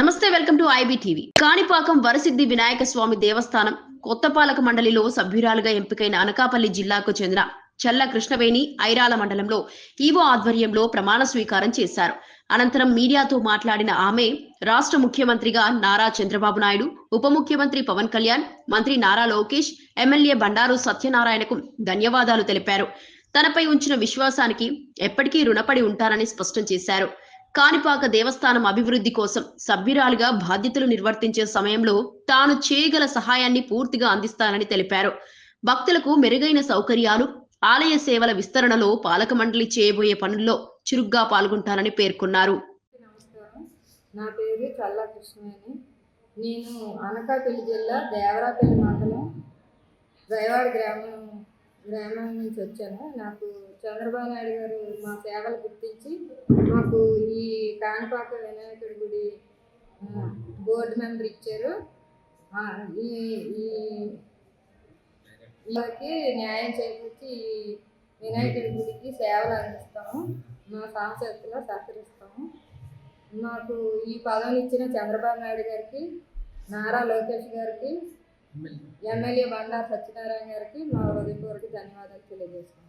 నమస్తే welcome to IB TV. Kanipakam Varasiddhi Vinayaka స్వామి దేవస్థానం కొత్తపాలక మండలిలో సభ్యురాలుగా ఎంపికైన అనకాపల్లి జిల్లాకు చెందిన చల్ల కృష్ణవేణి ఐరాల మండలంలో ఈవో ఆధ్వర్యంలో ప్రమాణ స్వీకారం చేశారు. అనంతరం మీడియాతో మాట్లాడిన ఆమె రాష్ట్ర ముఖ్యమంత్రిగా నారా చంద్రబాబు నాయుడు ఉప ముఖ్యమంత్రి పవన్ కళ్యాణ్ మంత్రి నారా లోకేష్ ఎమ్మెల్యే బండారు సత్యనారాయణకు ధన్యవాదాలు తెలిపారు. తనపై ఉంచిన విశ్వాసానికి ఎప్పటికీ రుణపడి ఉంటారని స్పష్టం చేశారు. కాణిపాక దేవస్థానం అభివృద్ధి కోసం సభ్యురాలుగా బాధ్యతలు నిర్వర్తించే సమయంలో తాను చేయగల సహాయాన్ని పూర్తిగా అందిస్తానని తెలిపారు. భక్తులకు మెరుగైన సౌకర్యాలు ఆలయ సేవల విస్తరణలో పాలక మండలి చేయబోయే పనుల్లో చురుగ్గా పాల్గొంటానని పేర్కొన్నారు. నా పేరు చల్లా కృష్ణవేణి. నేను అనకాపల్లి జిల్లా దేవరాపల్లి మండలం దయవాడ గ్రామం గ్రామం నుంచి వచ్చాను. నాకు చంద్రబాబు నాయుడు గారు మా సేవలు గుర్తించి మాకు ఈ కాణిపాక వినాయకుడి గుడి బోర్డు మెంబర్ ఇచ్చారు. ఈ ఈ న్యాయం చేకూర్చి ఈ వినాయకుడి గుడికి సేవలు అందిస్తాము. మా సాంసత్తులో సహకరిస్తాము. మాకు ఈ పదవిని ఇచ్చిన చంద్రబాబు నాయుడు గారికి నారా లోకేష్ గారికి ఎమ్మెల్యే బండారు సత్యనారాయణ గారికి మా హృదయపూర్వక ధన్యవాదాలు తెలియజేస్తాం